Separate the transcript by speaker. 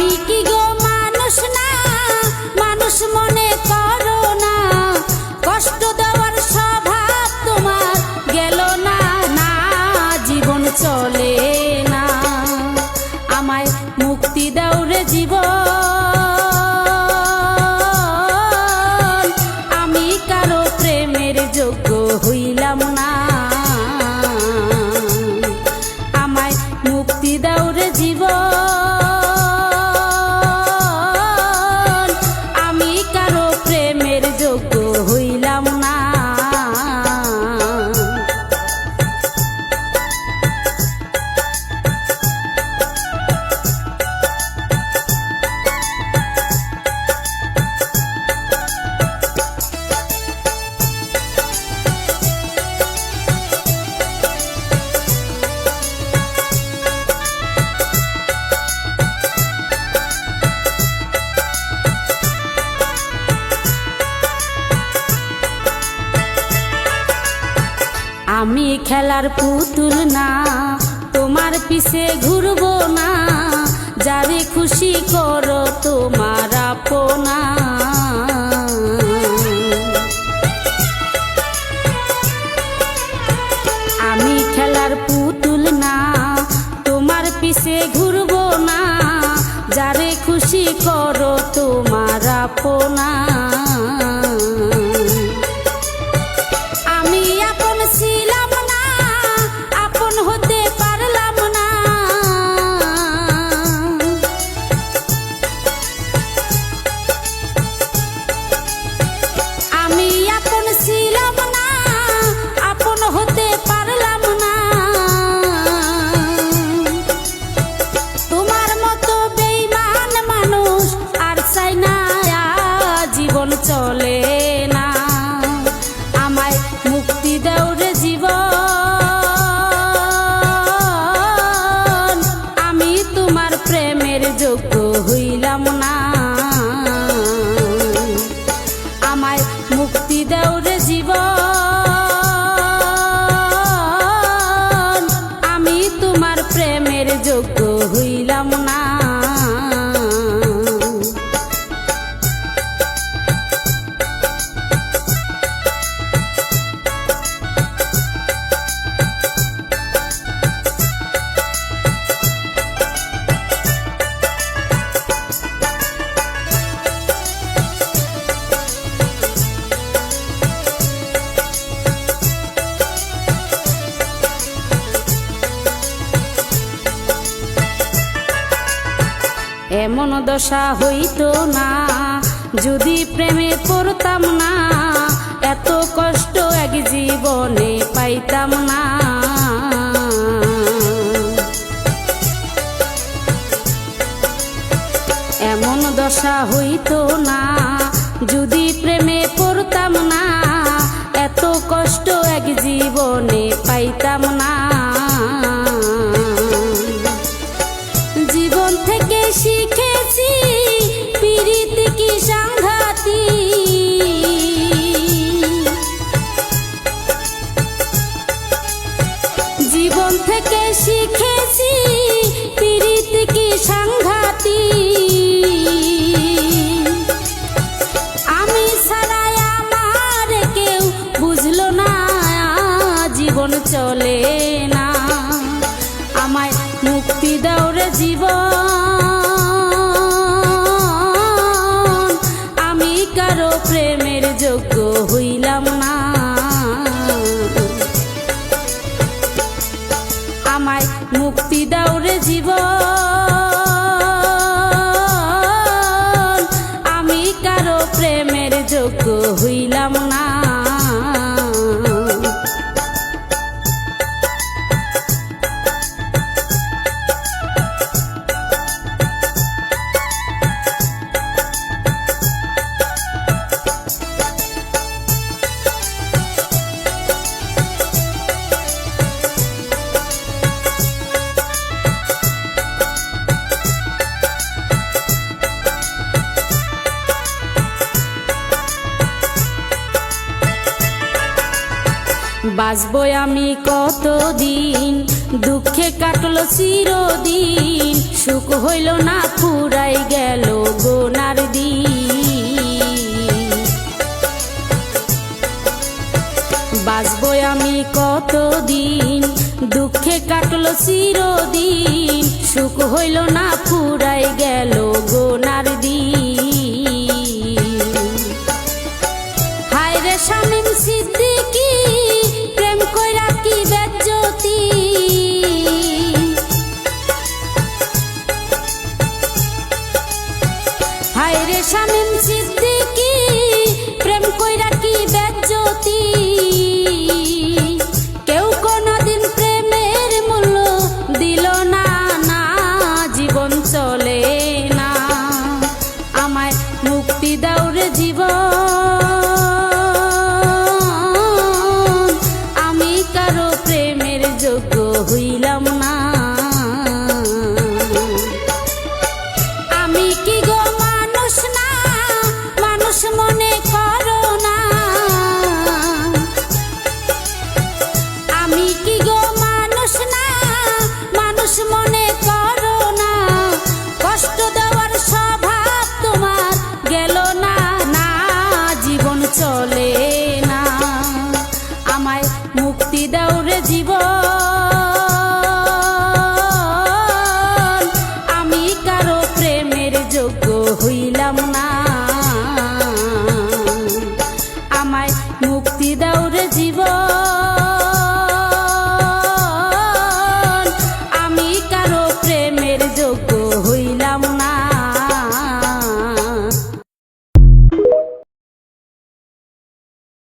Speaker 1: আমি কি গো মানুষ না? আমি খেলার পুতুল না, তোমার পিছে ঘুরবো না। যারে খুশি করো তোমার আপনা। আমি খেলার পুতুল না, তোমার পিছে ঘুরবো না। যারে খুশি করো তোমার আপনা। এমন দশা হইতো না। যদি প্রেমে পড়তাম না, এত কষ্ট এক জীবনে পাইতাম না। এমন দশা হইতো না, যদি প্রেমে পড়তাম না, এত কষ্ট এক জীবনে পাইতাম না। জীবন থেকে শিখেছি, পীড়িত কি সাংঘাতি আমি ছাড়াই আমার কেউ বুঝলো না, জীবন চলে না। আমায় মুক্তি দৌড়ে জীবন। আমি কারও প্রেমের যোগ্য হইলাম না। মুক্তি দাও রে জীবন। বাঁচবো আমি কতদিন? দুঃখে কাটলো চিরদিন। সুখ হইল না, ফুরাই গেল গোনার দিন। বাঁচবো আমি কতদিন? দুঃখে কাটলো চিরদিন। সুখ হইল না, ফুরাই গেল গোনার দিন। হায় রে শামিম সিদ্দিকি। মুক্তি দাউরে জীবন। আমি কারও প্রেমের যোগ্য হইলাম না। আমি কি